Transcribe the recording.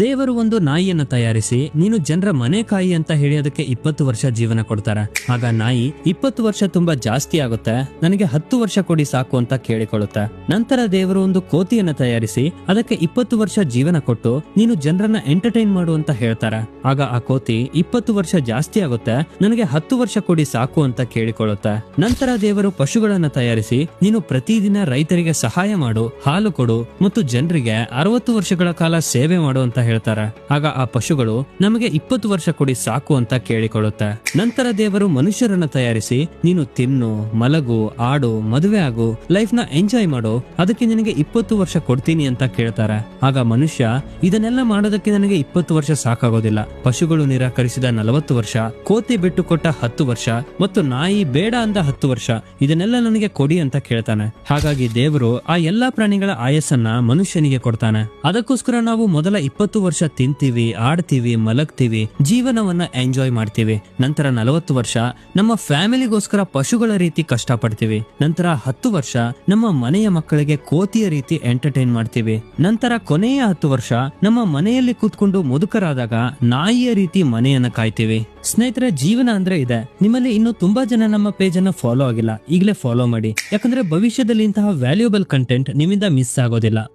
ದೇವರು ಒಂದು ನಾಯಿಯನ್ನು ತಯಾರಿಸಿ, ನೀನು ಜನರ ಮನೆ ಕಾಯಿ ಅಂತ ಹೇಳಿ ಅದಕ್ಕೆ ಇಪ್ಪತ್ತು ವರ್ಷ ಜೀವನ ಕೊಡ್ತಾರೆ. ಆಗ ನಾಯಿ, ಇಪ್ಪತ್ತು ವರ್ಷ ತುಂಬಾ ಜಾಸ್ತಿ ಆಗುತ್ತೆ, ನನಗೆ ಹತ್ತು ವರ್ಷ ಕೊಡಿ ಸಾಕು ಅಂತ ಕೇಳಿಕೊಳ್ಳುತ್ತೆ. ನಂತರ ದೇವರು ಒಂದು ಕೋತಿಯನ್ನು ತಯಾರಿಸಿ, ಅದಕ್ಕೆ ಇಪ್ಪತ್ತು ವರ್ಷ ಜೀವನ ಕೊಟ್ಟು, ನೀನು ಜನರನ್ನ ಎಂಟರ್ಟೈನ್ ಮಾಡು ಅಂತ ಹೇಳ್ತಾರೆ. ಆಗ ಆ ಕೋತಿ, ಇಪ್ಪತ್ತು ವರ್ಷ ಜಾಸ್ತಿ ಆಗುತ್ತೆ, ನನಗೆ ಹತ್ತು ವರ್ಷ ಕೊಡಿ ಸಾಕು ಅಂತ ಕೇಳಿಕೊಳ್ಳುತ್ತೆ. ನಂತರ ದೇವರು ಪಶುಗಳನ್ನ ತಯಾರಿಸಿ, ನೀನು ಪ್ರತಿದಿನ ರೈತರಿಗೆ ಸಹಾಯ ಮಾಡು, ಹಾಲು ಕೊಡು, ಮತ್ತು ಜನರಿಗೆ ಅರವತ್ತು ವರ್ಷಗಳ ಕಾಲ ಸೇವೆ ಮಾಡು ಅಂತ ಹೇಳ್ತಾರೆ. ಆಗ ಆ ಪಶುಗಳು, ನಮಗೆ ಇಪ್ಪತ್ತು ವರ್ಷ ಕೊಡಿ ಸಾಕು ಅಂತ ಕೇಳಿಕೊಳ್ಳುತ್ತೆ. ನಂತರ ದೇವರು ಮನುಷ್ಯರನ್ನ ತಯಾರಿಸಿ, ನೀನು ತಿನ್ನು, ಮಲಗು, ಆಡು, ಮದುವೆ ಆಗು ಲೈಫ್ನ ಎಂಜಾಯ್ ಮಾಡು, ಅದಕ್ಕೆ ನಿನಗೆ ಇಪ್ಪತ್ತು ವರ್ಷ ಕೊಡ್ತೀನಿ ಅಂತ ಕೇಳ್ತಾರೆ. ಆಗ ಮನುಷ್ಯ, ಇದನ್ನೆಲ್ಲ ಮಾಡೋದಕ್ಕೆ ನನಗೆ ಇಪ್ಪತ್ತು ವರ್ಷ ಸಾಕಾಗೋದಿಲ್ಲ. ಪಶುಗಳು ನಿರಾಕರಿಸಿದ ನಲವತ್ತು ವರ್ಷ, ಕೋತಿ ಬಿಟ್ಟು ಕೊಟ್ಟ ಹತ್ತು ವರ್ಷ, ಮತ್ತು ನಾಯಿ ಬೇಡ ಅಂದ ಹತ್ತು ವರ್ಷ, ಇದನ್ನೆಲ್ಲ ನನಗೆ ಕೊಡಿ ಅಂತ ಕೇಳ್ತಾನೆ. ಹಾಗಾಗಿ ದೇವರು ಆ ಎಲ್ಲಾ ಪ್ರಾಣಿಗಳ ಆಯಸ್ಸನ್ನ ಮನುಷ್ಯನಿಗೆ ಕೊಡ್ತಾನೆ. ಅದಕ್ಕೋಸ್ಕರ ನಾವು ಮೊದಲ ಇಪ್ಪತ್ತು ವರ್ಷ ತಿಂತೀವಿ, ಆಡ್ತೀವಿ, ಮಲಗ್ತೀವಿ, ಜೀವನವನ್ನ ಎಂಜಾಯ್ ಮಾಡ್ತೀವಿ. ನಂತರ ನಲವತ್ತು ವರ್ಷ ನಮ್ಮ ಫ್ಯಾಮಿಲಿಗೋಸ್ಕರ ಪಶುಗಳ ರೀತಿ ಕಷ್ಟಪಡ್ತೀವಿ. ನಂತರ ಹತ್ತು ವರ್ಷ ನಮ್ಮ ಮನೆಯ ಮಕ್ಕಳಿಗೆ ಕೋತಿಯ ರೀತಿ ಎಂಟರ್ಟೈನ್ ಮಾಡ್ತೀವಿ. ನಂತರ ಕೊನೆಯ ಹತ್ತು ವರ್ಷ ನಮ್ಮ ಮನೆಯಲ್ಲಿ ಕೂತ್ಕೊಂಡು ಮುದುಕರಾದಾಗ ನಾಯಿಯ ರೀತಿ ಮನೆಯನ್ನ ಕಾಯ್ತೀವಿ. ಸ್ನೇಹಿತರೆ, ಜೀವನ ಅಂದ್ರೆ ಇದೆ. ನಿಮ್ಮಲ್ಲಿ ಇನ್ನು ತುಂಬಾ ಜನ ನಮ್ಮ ಪೇಜ್ ಅನ್ನ ಫಾಲೋ ಆಗಿಲ್ಲ. ಈಗಲೇ ಫಾಲೋ ಮಾಡಿ. ಯಾಕಂದ್ರೆ ಭವಿಷ್ಯದಲ್ಲಿ ಇಂತಹ ವ್ಯಾಲ್ಯೂಬಲ್ ಕಂಟೆಂಟ್ ನಿಮ್ಮಿಂದ ಮಿಸ್ ಆಗೋದಿಲ್ಲ.